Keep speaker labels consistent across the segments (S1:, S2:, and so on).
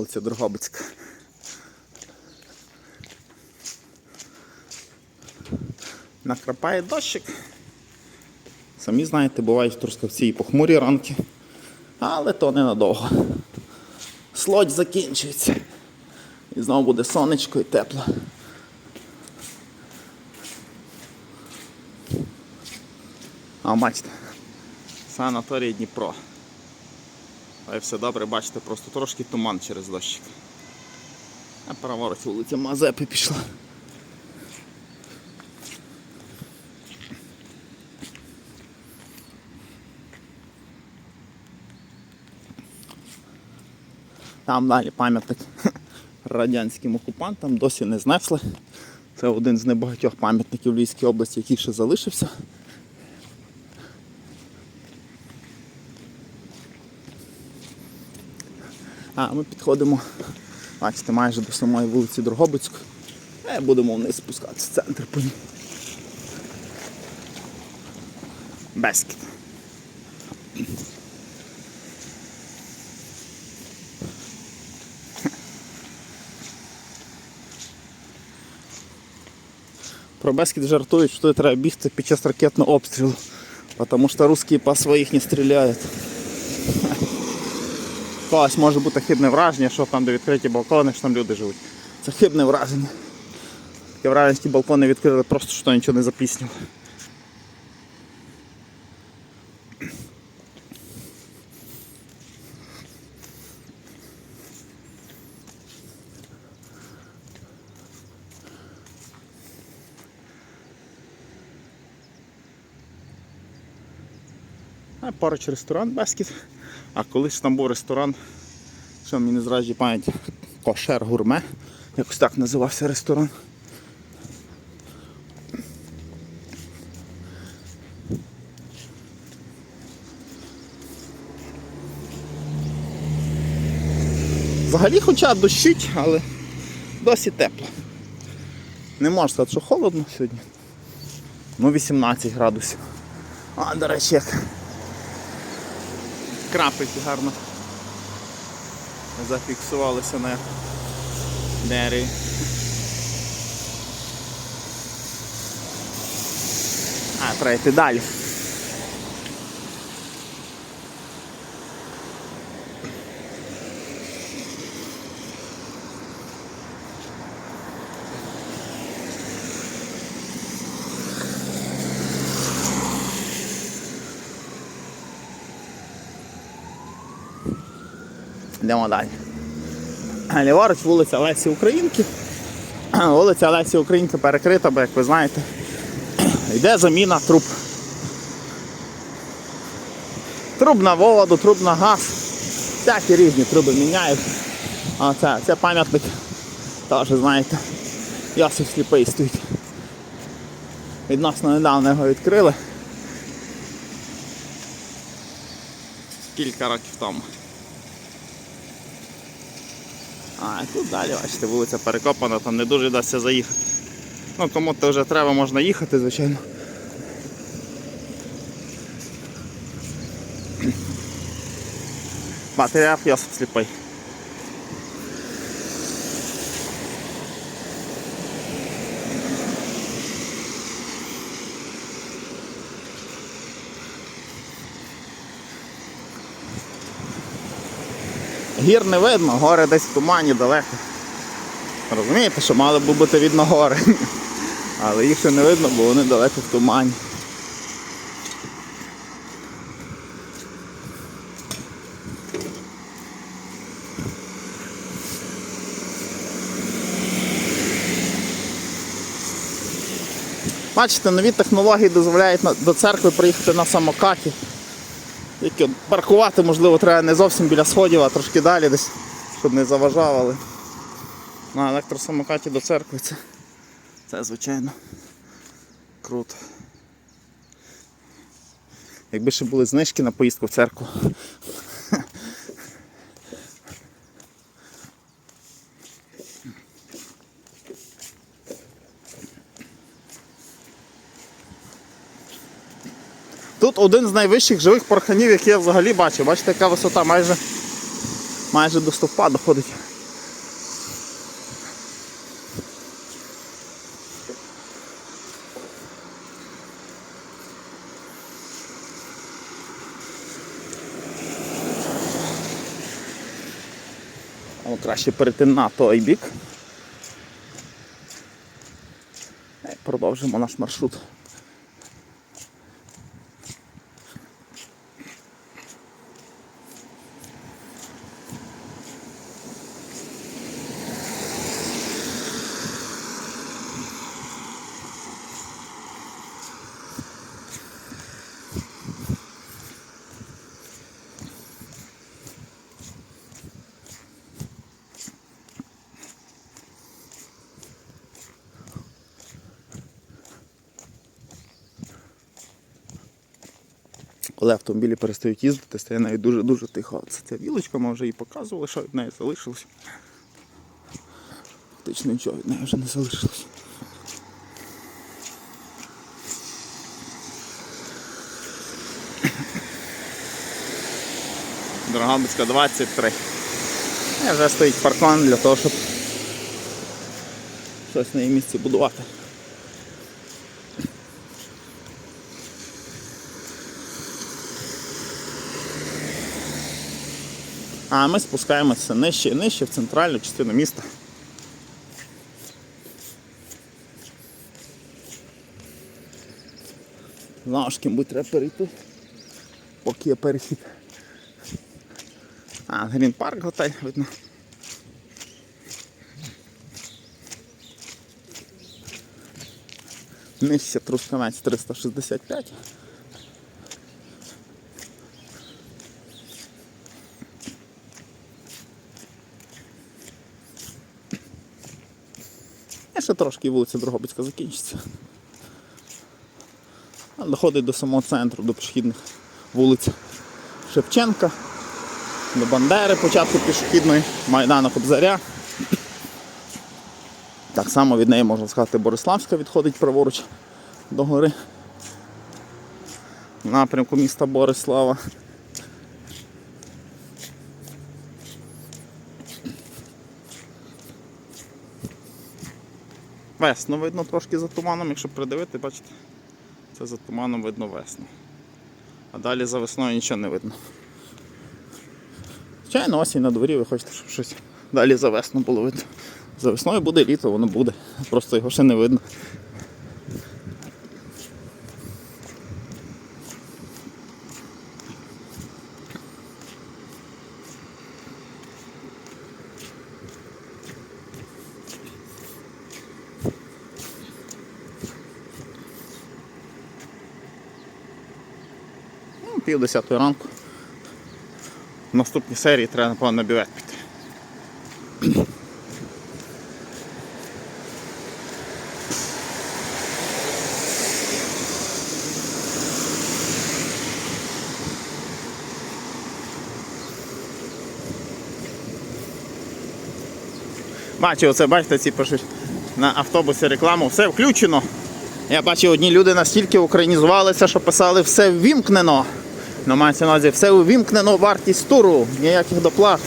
S1: Вулиця Дрогобицька. Накрапає дощик. Самі знаєте, бувають Трускавці і похмурі ранки, але то ненадовго. Слодь закінчується. І знову буде сонечко і тепло. А бачите, санаторій Дніпро. Але все добре, бачите, просто трошки туман через дощик. А праворуч вулиця Мазепи пішла. Там далі пам'ятник радянським окупантам досі не знесли. Це один з небагатьох пам'ятників Львівській області, який ще залишився. А ми підходимо, бачите, майже до самої вулиці Дрогобицької. І будемо вниз спускатися в центр по ній. Бескіт. Про Бескіт жартують, що треба бігти під час ракетного обстрілу, тому що русські по своїх не стріляють. Когось може бути хибне враження, що там, де відкриті балкони, що там люди живуть. Це хибне враження. Таке враження, що ті балкони відкрили просто що нічого не запіснювали. А поруч ресторан Бескіт. А колись там був ресторан, що мені не пам'ять, кошер гурме. Якось так називався ресторан. Взагалі хоча дощить, але досі тепло. Не можу сказати, що холодно сьогодні. Ну 18 градусів. А, до речі, як крапельки гарно зафіксувалися на дереві. А, треба йти далі. Йдемо далі. Ліворуч вулиця Лесі Українки. Вулиця Лесі Українки перекрита, бо, як ви знаєте, йде заміна труб. Труб на воду, труб на газ. Всякі різні труби міняють. А це, це пам'ятник, теж знаєте, Йосиф сліпий стоїть. Відносно недавно його відкрили. Кілька років тому. А, тут далі, бачите, вулиця перекопана, там не дуже вдасться заїхати. Ну, кому то вже треба, можна їхати, звичайно. Патріарх Йосип сліпий. Гір не видно, гори десь в тумані далеко. Розумієте, що мали б бути видно гори. Але їх ще не видно, бо вони далеко в тумані. Бачите, нові технології дозволяють до церкви приїхати на самокаті. Тільки паркувати, можливо, треба не зовсім біля сходів, а трошки далі десь, щоб не заважали. На електросамокаті до церкви це, це звичайно круто. Якби ще були знижки на поїздку в церкву. Один з найвищих живих порханів, які я взагалі бачив. Бачите, яка висота майже майже до стовпа доходить. Але краще перейти на той бік. Продовжимо наш маршрут. Коли автомобілі перестають їздити, стає навіть дуже-дуже тихо. Це ця вілочка, ми вже її показували, що від неї залишилось. Фактично нічого від неї вже не залишилось. Дрогобицька 23. І вже стоїть паркан для того, щоб щось на її місці будувати. А ми спускаємося нижче і нижче в центральну частину міста. Знову ж ким треба перейти, поки є перехід. А, Грін парк готель, видно. Нижче Трускавець 365. Ще трошки вулиця Дрогобицька закінчиться. Доходить до самого центру, до пішохідних вулиць Шевченка, до Бандери, початку пішохідної, Майдана Кобзаря. Так само від неї можна сказати Бориславська відходить праворуч до гори. В напрямку міста Борислава. Весну видно трошки за туманом, якщо придивити, бачите, це за туманом видно весну. А далі за весною нічого не видно. Звичайно, осінь на дворі, ви хочете, щоб щось далі за весну було видно. За весною буде літо, воно буде. Просто його ще не видно. Пів десятої ранку. В наступній серії треба, напевно, на бювет піти. Бачу, оце бачите, ці пишуть на автобусі рекламу, все включено. Я бачив, одні люди настільки українізувалися, що писали все ввімкнено. Ну, мається на увазі, все увімкнено вартість туру, ніяких доплат.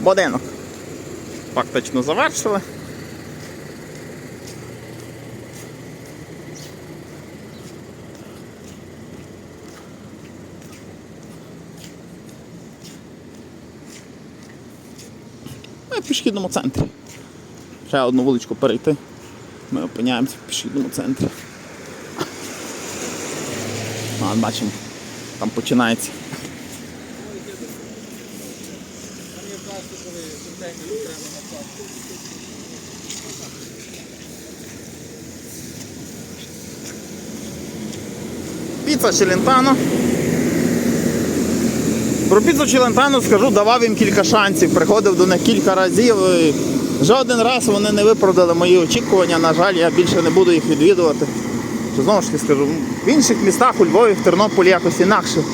S1: Будинок. Фактично завершили. Ми в пішохідному центрі. Ще одну вуличку перейти. Ми опиняємося в пішохідному центрі. А, бачимо, там починається. Піца Челентано. Про піцу Челентано скажу, давав їм кілька шансів, приходив до них кілька разів. і Жоден раз вони не виправдали мої очікування. На жаль, я більше не буду їх відвідувати. Знову ж таки скажу, в інших містах у Львові, в Тернополі якось інакше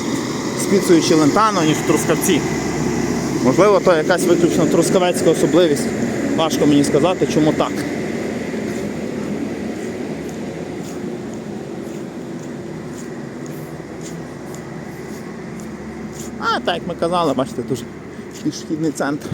S1: з піцею Челентано, ніж в Трускавці. Можливо, то якась виключно трускавецька особливість. Важко мені сказати, чому так. Так як ми казали, бачите, дуже пішохідний центр.